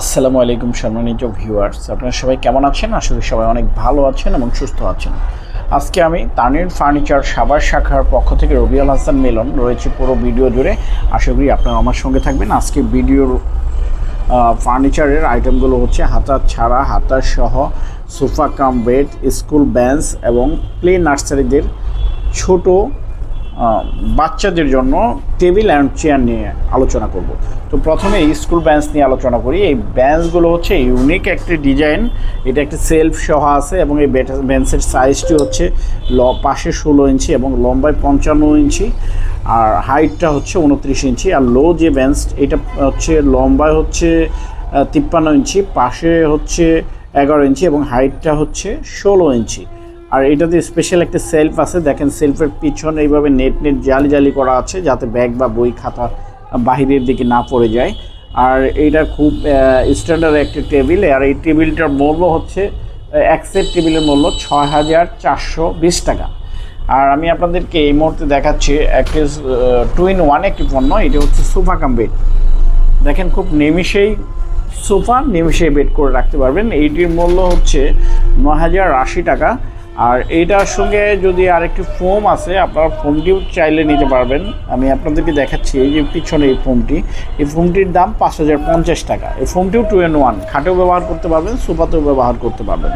আসসালামু আলাইকুম সম্মানিত ভিউয়ার্স। আপনারা সবাই কেমন আছেন? করি সবাই অনেক ভালো আছেন এবং সুস্থ আছেন। আজকে আমি তানির ফার্নিচার সাবার শাখার পক্ষ থেকে রবিউল হাসান মিলন রয়েছে পুরো ভিডিও জুড়ে। আশা করি আপনারা আমার সঙ্গে থাকবেন। আজকে ভিডিওর ফার্নিচারের আইটেমগুলো হচ্ছে হাতার ছাড়া, হাতার সহ, sofa cum, bed, school bench এবং প্লে নার্সারিদের ছোট বাচ্চাদের জন্য টেবিল অ্যান্ড চেয়ার নিয়ে আলোচনা করব। তো প্রথমে স্কুল বেঞ্চ নিয়ে আলোচনা করি। এই বেঞ্চগুলো হচ্ছে ইউনিক একটি ডিজাইন। এটা একটি সেলফ সহ আছে এবং এই বেঞ্চের সাইজটি হচ্ছে ল, পাশে ষোলো ইঞ্চি এবং লম্বায় পঞ্চান্ন ইঞ্চি আর হাইটটা হচ্ছে উনত্রিশ ইঞ্চি আর লো যে বেঞ্চ এটা হচ্ছে লম্বায় হচ্ছে তিপ্পান্ন ইঞ্চি, পাশে হচ্ছে এগারো ইঞ্চি এবং হাইটটা হচ্ছে ষোলো ইঞ্চি। আর এটাতে স্পেশাল একটা সেলফ আছে। দেখেন সেলফের পিছনে এইভাবে নেট নেট জালি জালি করা আছে যাতে ব্যাগ বা বই খাতা বাহিরের দিকে না পড়ে যায়। আর এইটা খুব স্ট্যান্ডার্ড একটা টেবিল আর এই টেবিলটার মূল্য হচ্ছে এক সেট টেবিলের মূল্য ছয় হাজার চারশো বিশ টাকা। আর আমি আপনাদেরকে এই মুহূর্তে দেখাচ্ছি একটি টু ইন ওয়ান একটি পণ্য, এটা হচ্ছে সোফা কাম বেড দেখেন খুব নিমিষেই সোফা, নিমিষেই বেড করে রাখতে পারবেন। এইটির মূল্য হচ্ছে ন হাজার আশি টাকা। আর এইটার সঙ্গে যদি আরেকটি ফোম আছে, আপনারা ফোমটিও চাইলে নিতে পারবেন। আমি আপনাদেরকে দেখাচ্ছি, এই যে পিছনে এই ফোমটি। এই ফোমটির দাম পাঁচ হাজার পঞ্চাশ টাকা। এই ফোমটিও টু ইন ওয়ান খাটেও ব্যবহার করতে পারবেন, সোফাতেও ব্যবহার করতে পারবেন।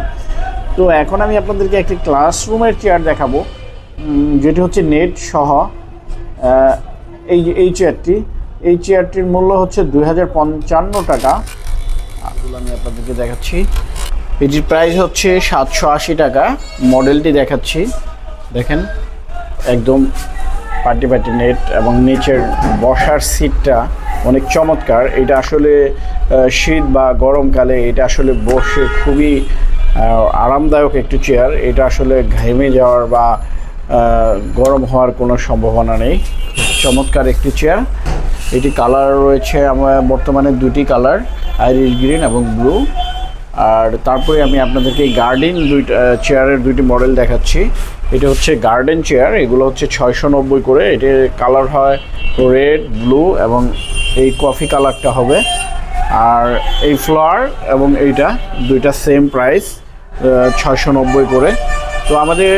তো এখন আমি আপনাদেরকে একটি ক্লাসরুমের চেয়ার দেখাবো। যেটি হচ্ছে নেট সহ এই যে, এই চেয়ারটি এই চেয়ারটির মূল্য হচ্ছে দুই হাজার পঞ্চান্ন টাকা। আমি আপনাদেরকে দেখাচ্ছি। এটির প্রাইস হচ্ছে সাতশো আশি টাকা। মডেলটি দেখাচ্ছি। দেখেন, একদম পার্টি পার্টি নেট এবং নিচের বসার সিটটা অনেক চমৎকার। এটা আসলে শীত বা গরমকালে এটা আসলে বসে খুবই আরামদায়ক একটি চেয়ার এটা আসলে ঘেমে যাওয়ার বা গরম হওয়ার কোনো সম্ভাবনা নেই। চমৎকার একটি চেয়ার এটি কালার রয়েছে আমার বর্তমানে দুটি কালার আইরিশ গ্রিন এবং ব্লু আর তারপরে আমি আপনাদেরকে এই গার্ডেন দুইটা চেয়ারের দুইটি মডেল দেখাচ্ছি। এটা হচ্ছে গার্ডেন চেয়ার এগুলো হচ্ছে ছয়শো নব্বই করে। এটির কালার হয় রেড ব্লু এবং এই কফি কালারটা হবে। আর এই ফ্লোয়ার এবং এইটা দুইটা সেম প্রাইস ছয়শো নব্বই করে। তো আমাদের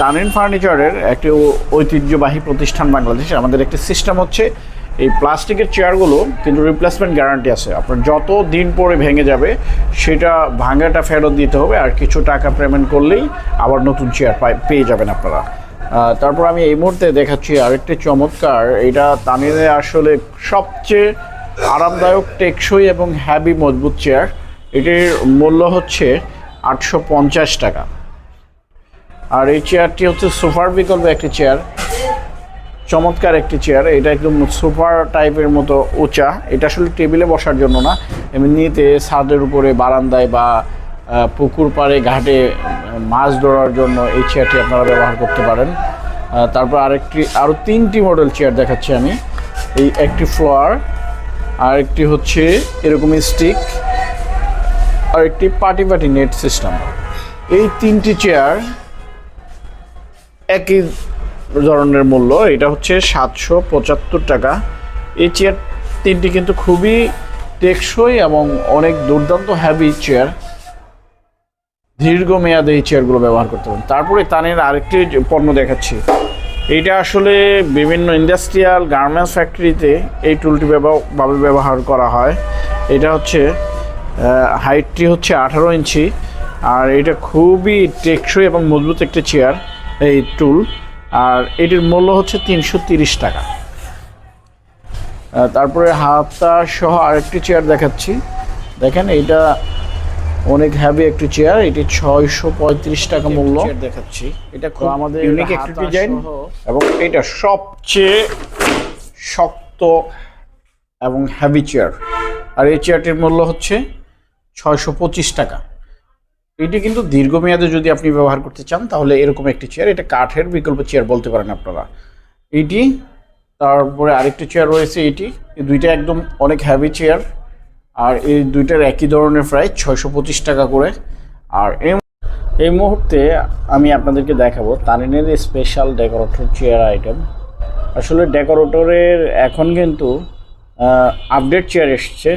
তানিন ফার্নিচারের একটি ঐতিহ্যবাহী প্রতিষ্ঠান বাংলাদেশ। আমাদের একটি সিস্টেম হচ্ছে এই প্লাস্টিকের চেয়ারগুলো কিন্তু রিপ্লেসমেন্ট গ্যারান্টি আছে। আপনার যত দিন পরে ভেঙে যাবে, সেটা ভাঙাটা ফেরত দিতে হবে আর কিছু টাকা পেমেন্ট করলেই আবার নতুন চেয়ার পেয়ে যাবেন আপনারা। তারপর আমি এই মুহূর্তে দেখাচ্ছি আরেকটি চমৎকার। এটা তামিলে আসলে সবচেয়ে আরামদায়ক, টেকসই এবং হ্যাভি মজবুত চেয়ার এটির মূল্য হচ্ছে আটশো পঞ্চাশ টাকা। আর এই চেয়ারটি হচ্ছে সোফার বিকল্প একটি চেয়ার চমৎকার একটি চেয়ার এটা একদম সোফার টাইপের মতো উঁচা। এটা আসলে টেবিলে বসার জন্য না, এমনিতে ছাদের উপরে, বারান্দায় বা পুকুর পাড়ে, ঘাটে মাছ ধরার জন্য এই চেয়ারটি আপনারা ব্যবহার করতে পারেন। তারপর আরেকটি আরও তিনটি মডেল চেয়ার দেখাচ্ছি আমি। এই একটি ফ্লোয়ার আরেকটি হচ্ছে এরকম স্টিক আর একটি পার্টি পার্টি নেট সিস্টেম এই তিনটি চেয়ার একই ধরনের মূল্য, এটা হচ্ছে সাতশো পঁচাত্তর টাকা। এই চেয়ার তিনটি কিন্তু খুবই টেকসই এবং অনেক দুর্দান্ত হ্যাভি চেয়ার দীর্ঘমেয়াদে এই চেয়ারগুলো ব্যবহার করতে পারেন। তারপরে তানের আরেকটি পণ্য দেখাচ্ছি। এইটা আসলে বিভিন্ন ইন্ডাস্ট্রিয়াল গার্মেন্টস ফ্যাক্টরিতে এই টুলটি ভাবে ব্যবহার করা হয়। এটা হচ্ছে হাইটটি হচ্ছে আঠারো ইঞ্চি। আর এটা খুবই টেকসই এবং মজবুত একটি চেয়ার এই টুল আর এটির মূল্য হচ্ছে তিনশো তিরিশ টাকা। তারপরে হাতা সহ আরেকটি চেয়ার দেখাচ্ছি। দেখেন এইটা অনেক হ্যাভি একটি চেয়ার এটি ছয়শো পঁয়ত্রিশ টাকা মূল্য। দেখাচ্ছি। এটা খুব আমাদের ইউনিক একটি ডিজাইন এবং এটা সবচেয়ে শক্ত এবং হ্যাভি চেয়ার আর এই চেয়ারটির মূল্য হচ্ছে ছয়শো পঁচিশ টাকা। এটি কিন্তু দীর্ঘমেয়াদে যদি আপনি ব্যবহার করতে চান, তাহলে এরকম একটি চেয়ার এটা কাঠের বিকল্প চেয়ার বলতে পারেন আপনারা। এটি, তারপরে আরেকটি চেয়ার রয়েছে এটি। এই দুইটা একদম অনেক হ্যাভি চেয়ার আর এই দুইটার একই ধরনের প্রায় ছয়শো পঁচিশ টাকা করে। আর এই এই মুহূর্তে আমি আপনাদেরকে দেখাবো তানিনের স্পেশাল ডেকোরেটর চেয়ার আইটেম আসলে ডেকোরেটরের এখন কিন্তু আপডেট চেয়ার এসছে,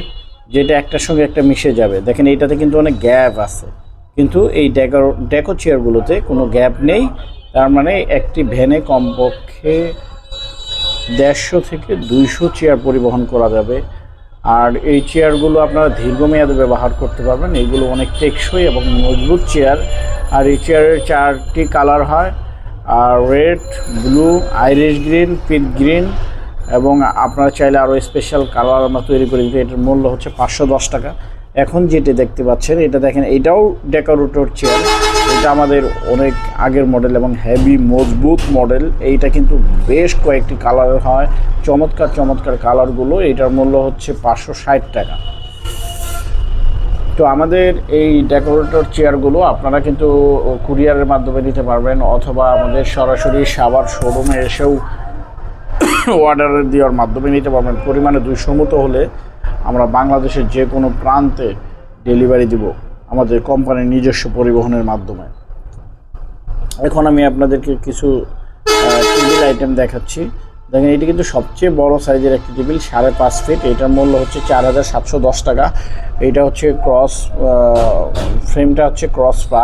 যেটা একটার সঙ্গে একটা মিশে যাবে। দেখেন, এইটাতে কিন্তু অনেক গ্যাপ আছে। কিন্তু এই ডেকো ডেকো চেয়ারগুলোতে কোনো গ্যাপ নেই। তার মানে একটি ভ্যানে কমপক্ষে দেড়শো থেকে দুইশো চেয়ার পরিবহন করা যাবে। আর এই চেয়ারগুলো আপনারা দীর্ঘমেয়াদে ব্যবহার করতে পারবেন। এইগুলো অনেক টেকসই এবং মজবুত চেয়ার। আর এই চেয়ারের চারটি কালার হয়। আর রেড, ব্লু, আইরিশ গ্রিন পিট গ্রিন এবং আপনারা চাইলে আরও স্পেশাল কালার আমরা তৈরি করে দিতে, এটার মূল্য হচ্ছে পাঁচশো দশ টাকা। এখন যেটি দেখতে পাচ্ছেন, এটা দেখেন, এটাও ডেকোরেটর চেয়ার এটা আমাদের অনেক আগের মডেল এবং হেভি মজবুত মডেল এইটা কিন্তু বেশ কয়েকটি কালারের হয়। চমৎকার চমৎকার কালারগুলো এটার মূল্য হচ্ছে পাঁচশো ষাট টাকা। তো আমাদের এই ডেকোরেটর চেয়ারগুলো আপনারা কিন্তু কুরিয়ারের মাধ্যমে নিতে পারবেন অথবা আমাদের সরাসরি সাবার শোরুমে এসেও অর্ডার দেওয়ার মাধ্যমে নিতে পারবেন। পরিমাণে দুইশো মতো হলে আমরা বাংলাদেশের যে কোনো প্রান্তে ডেলিভারি দিব আমাদের কোম্পানির নিজস্ব পরিবহনের মাধ্যমে। এখন আমি আপনাদেরকে কিছু টেবিল আইটেম দেখাচ্ছি। দেখেন, এটি কিন্তু সবচেয়ে বড় সাইজের একটি টেবিল সাড়ে পাঁচ ফিট এটার মূল্য হচ্ছে চার হাজার সাতশো দশ টাকা। এটা হচ্ছে ক্রস ফ্রেমটা হচ্ছে ক্রস পা।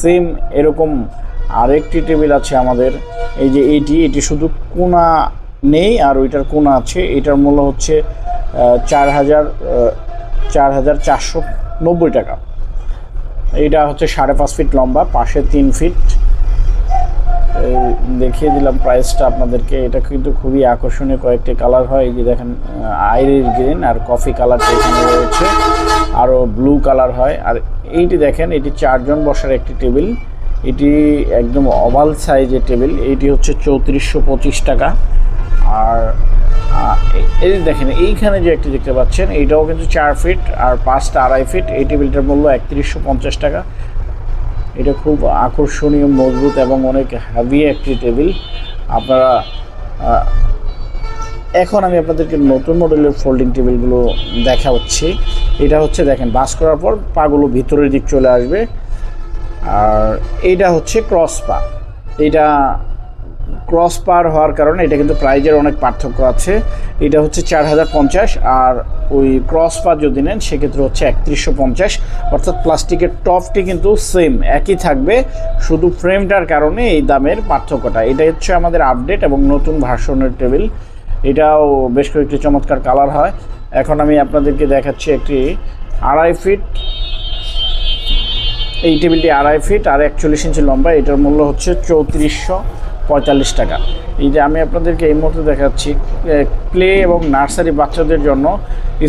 সেম এরকম আরেকটি টেবিল আছে আমাদের। এই যে এইটি এটি শুধু কোনা নেই আর ওইটার কোনা আছে। এটার মূল্য হচ্ছে চার হাজার চার হাজার চারশো নব্বই টাকা। এটা হচ্ছে সাড়ে পাঁচ ফিট লম্বা, পাশে তিন ফিট। দেখিয়ে দিলাম প্রাইসটা আপনাদেরকে। এটা কিন্তু খুবই আকর্ষণীয় কয়েকটি কালার হয়। এই যে দেখেন আইরিশ গ্রিন আর কফি কালারটা এখানে রয়েছে। আরও ব্লু কালার হয়। আর এইটি দেখেন, এটি চারজন বসার একটি টেবিল এটি একদম ওভাল সাইজের টেবিল এইটি হচ্ছে চৌত্রিশশো পঁচিশ টাকা। আর এই- দেখেন, এইখানে যে একটি দেখতে পাচ্ছেন, এইটাও কিন্তু চার ফিট আর পাঁচটা আড়াই ফিট এই টেবিলটার মূল্য একত্রিশশো পঞ্চাশ টাকা। এটা খুব আকর্ষণীয়, মজবুত এবং অনেক হ্যাভি একটি টেবিল। আপনারা এখন আমি আপনাদেরকে নতুন মডেলের ফোল্ডিং টেবিলগুলো দেখা হচ্ছে এটা হচ্ছে, দেখেন, বাস করার পর পাগুলো ভিতরের দিক চলে আসবে। আর এইটা হচ্ছে ক্রস পা এটা ক্রস পার হওয়ার কারণে এটা কিন্তু প্রাইজের অনেক পার্থক্য আছে। এটা হচ্ছে চার হাজার পঞ্চাশ আর ওই ক্রস পার যদি নেন, সেক্ষেত্রে হচ্ছে একত্রিশশো পঞ্চাশ। অর্থাৎ প্লাস্টিকের টপটি কিন্তু সেম, একই থাকবে। শুধু ফ্রেমটার কারণে এই দামের পার্থক্যটা। এটা হচ্ছে আমাদের আপডেট এবং নতুন ভার্সনের টেবিল। এটাও বেশ কয়েকটি চমৎকার কালার হয়। এখন আমি আপনাদেরকে দেখাচ্ছি একটি আড়াই ফিট। এই টেবিলটি আড়াই ফিট আর একচল্লিশ ইঞ্চি লম্বা। এটার মূল্য হচ্ছে চৌত্রিশশো। পঁয়তাল্লিশ টাকা। এই যে আমি আপনাদেরকে এই মুহূর্তে দেখাচ্ছি প্লে এবং নার্সারি বাচ্চাদের জন্য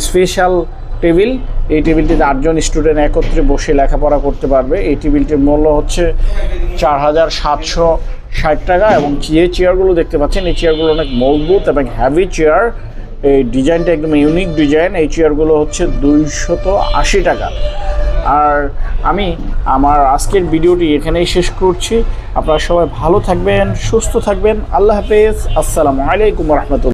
স্পেশাল টেবিল এই টেবিলটিতে আটজন স্টুডেন্ট একত্রে বসে লেখাপড়া করতে পারবে। এই টেবিলটির মূল্য হচ্ছে চার হাজার সাতশো ষাট টাকা এবং যে চেয়ারগুলো দেখতে পাচ্ছেন, এই চেয়ারগুলো অনেক মজবুত এবং হ্যাভি চেয়ার এই ডিজাইনটা একদম ইউনিক ডিজাইন এই চেয়ারগুলো হচ্ছে দুইশত আশি টাকা। আর আমি আমার আজকের ভিডিওটি এখানেই শেষ করছি। আপনারা সবাই ভালো থাকবেন, সুস্থ থাকবেন। আল্লাহ হাফেজ। আসসালামু আলাইকুম রহমতুল্লাহ।